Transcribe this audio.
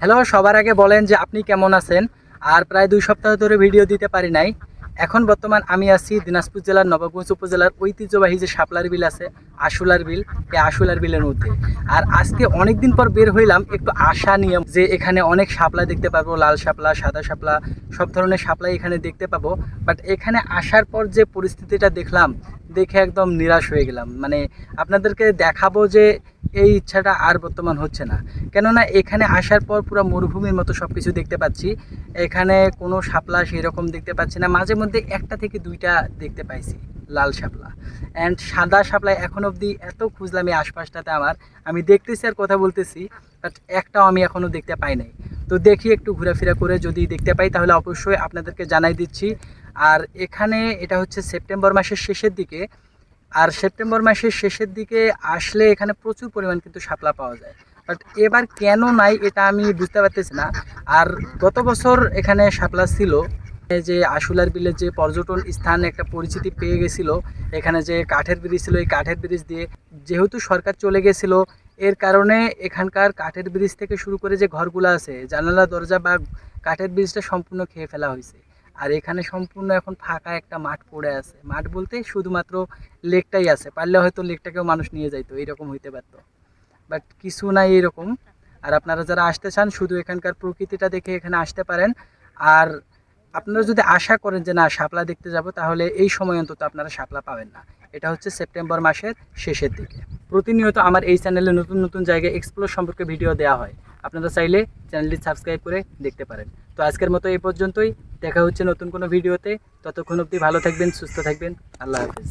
Hello, সবার আগে বলেন যে আপনি কেমন আছেন? আর প্রায় দুই সপ্তাহ ধরে ভিডিও দিতে পারি নাই। এখন বর্তমান আমি আছি দিনাজপুর জেলার নবাবগঞ্জ উপজেলার ঐতিহ্যবাহী যে শাপলার বিল আছে, আশুলার বিল এই আশুলার বিলের মধ্যে। আর আজকে অনেক দিন পর বের হইলাম একটু আশা নিয়ে যে এখানে অনেক শাপলা দেখতে পাবো, লাল শাপলা, সাদা শাপলা, সব ধরনের শাপলাই এখানে দেখতে পাবো। বাট এখানে আসার পর যে পরিস্থিতিটা দেখলাম, দেখে একদম নিরাশ হয়ে গেলাম। মানে আপনাদেরকে দেখাবো যে এই ইচ্ছাটা আর বর্তমান হচ্ছে না। কেননা এখানে আসার পর পুরো মরুভূমির মতো সব কিছু দেখতে পাচ্ছি। এখানে কোনো শাপলা সেই রকম দেখতে পাচ্ছি না। মাঝে মধ্যে একটা থেকে দুইটা দেখতে পাইছি, লাল শাপলা। অ্যান্ড সাদা শাপলা এখন অবধি এত খুঁজলাম এই আশপাশটাতে আমার। আমি দেখতেছি আর কথা বলতেছি বাট একটাও আমি এখনও দেখতে পাই নাই। তো দেখি একটু ঘোরাফেরা করে যদি দেখতে পাই, তাহলে অবশ্যই আপনাদেরকে জানাই দিচ্ছি। আর এখানে এটা হচ্ছে সেপ্টেম্বর মাসের শেষের দিকে আর সেপ্টেম্বর মাসের শেষের দিকে আসলে এখানে প্রচুর পরিমাণ কিন্তু শাপলা পাওয়া যায়। বাট এবার কেন নাই এটা আমি বুঝতে পারতেছি না। আর গত বছর এখানে শাপলা ছিল যে আশুলার বিলের যে পর্যটন স্থান একটা পরিচিতি পেয়ে গেছিল, এখানে যে কাঠের ব্রিজ ছিল, এই কাঠের ব্রিজ দিয়ে যেহেতু সরকার চলে গেছিল, এর কারণে এখানকার কাঠের ব্রিজ থেকে শুরু করে যে ঘরগুলো আছে জানালা দরজা বা কাঠের ব্রিজটা সম্পূর্ণ খেয়ে ফেলা হয়েছে। আর এখানে সম্পূর্ণ এখন ফাঁকা একটা মাঠ পড়ে আছে। মাঠ বলতে শুধুমাত্র লেকটাই আছে। পারলে হয়তো লেকটাকেও মানুষ নিয়ে যাইতো, এইরকম হইতে পারতো। বাট কিছু নাই এরকম। আর আপনারা যারা আসতে চান, শুধু এখানকার প্রকৃতিটা দেখে এখানে আসতে পারেন। আর আপনারা যদি আশা করেন যে, না, শাপলা দেখতে যাব, তাহলে এই সময় অন্তত আপনারা শাপলা পাবেন না। এটা হচ্ছে সেপ্টেম্বর মাসের শেষের দিকে। প্রতিনিয়ত আমার এই চ্যানেলে নতুন নতুন জায়গায় এক্সপ্লোর সম্পর্কে ভিডিও দেওয়া হয়। আপনারা চাইলে চ্যানেলটি সাবস্ক্রাইব করে দেখতে পারেন। তো আজকের মতো এই পর্যন্তই। দেখা হচ্ছে নতুন কোনো ভিডিওতে। ততক্ষণ অবধি ভালো থাকবেন, সুস্থ থাকবেন। আল্লাহ হাফিজ।